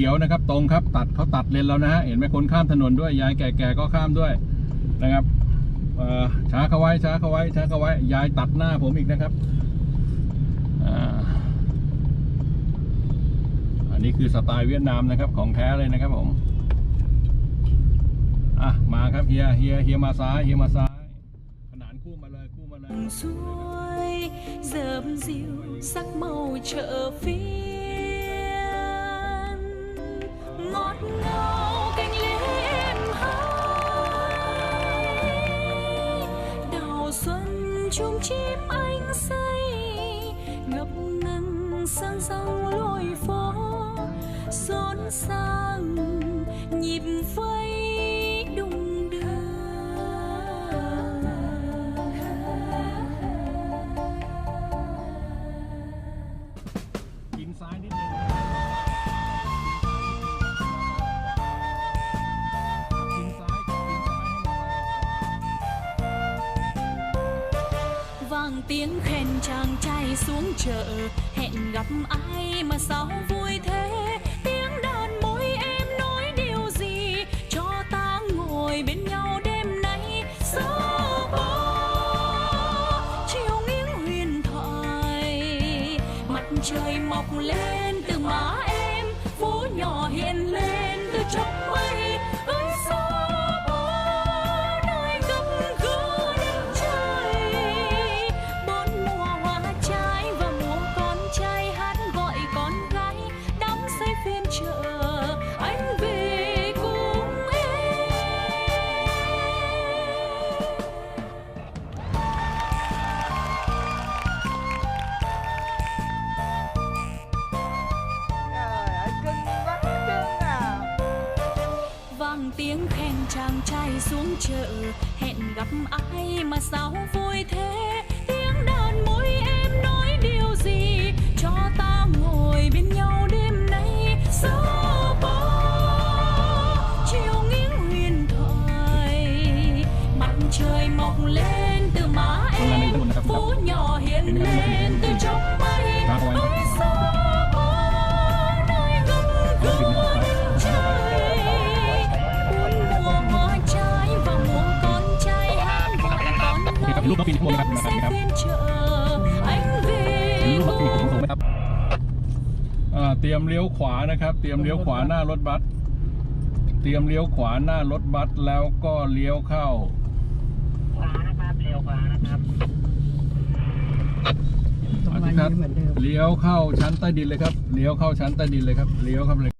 ขียวนะครับ ตรงครับ ตัดเขาตัดเลนแล้วนะฮะ เห็นไหมคนข้ามถนนด้วยยายแก่ๆก็ข้ามด้วยนะครับช้าเข้าไว้ช้าเข้าไว้ช้าเข้าไว้ยายตัดหน้าผมอีกนะครับอันนี้คือสไตล์เวียดนามนะครับของแท้เลยนะครับผมอะมาครับเฮียเฮียเฮียมาซ้ายเฮียมาซ้ายขนานคู่มาเลยคู่มาเลย sắc màu chợ phiên chung chim anh say. Ngập ngừng sang dòng lối phố, xôn sang nhịp vây đung đưa. Chim sai đi vang tiếng khen chàng trai xuống chợ. Hẹn gặp ai mà sao vui thế? Tiếng đàn môi em nói điều gì? Cho ta ngồi bên nhau đêm nay. Gió bó chiều nghiêng huyền thoại. Mặt trời mọc lên từ má em, phố nhỏ hiện lên từ trong mây. Vang tiếng khen chàng trai xuống chợ. Hẹn gặp ai mà sao vui thế? Tiếng đàn môi em nói điều gì? Cho ta ngồi bên nhau đêm nay. Gió bó chiều nghiêng huyền thoại. Mặt trời mọc lên từ má em. phố nhỏ hiện lên từ trong mây con นี่ครับ gái รูปนกปีนข้างบนนะครับ đắm นะครับ say นี่ครับ phiên chợ anh เห็น về รูปนกปีน cùng สูงไหมครับอ่าเตรียมเลี้ยวขวานะครับ เตรียมเลี้ยวขวาหน้ารถบัสเตรียมเลี้ยวขวาหน้ารถบัสแล้วก็เลี้ยวเข้าขวานะครับเร็วขวานะครับอธิคัตเลี้ยวเข้าชั้นใต้ดินเลยครับเลี้ยวเข้าชั้นใต้ดินเลยครับเลี้ยวเข้าไปเลย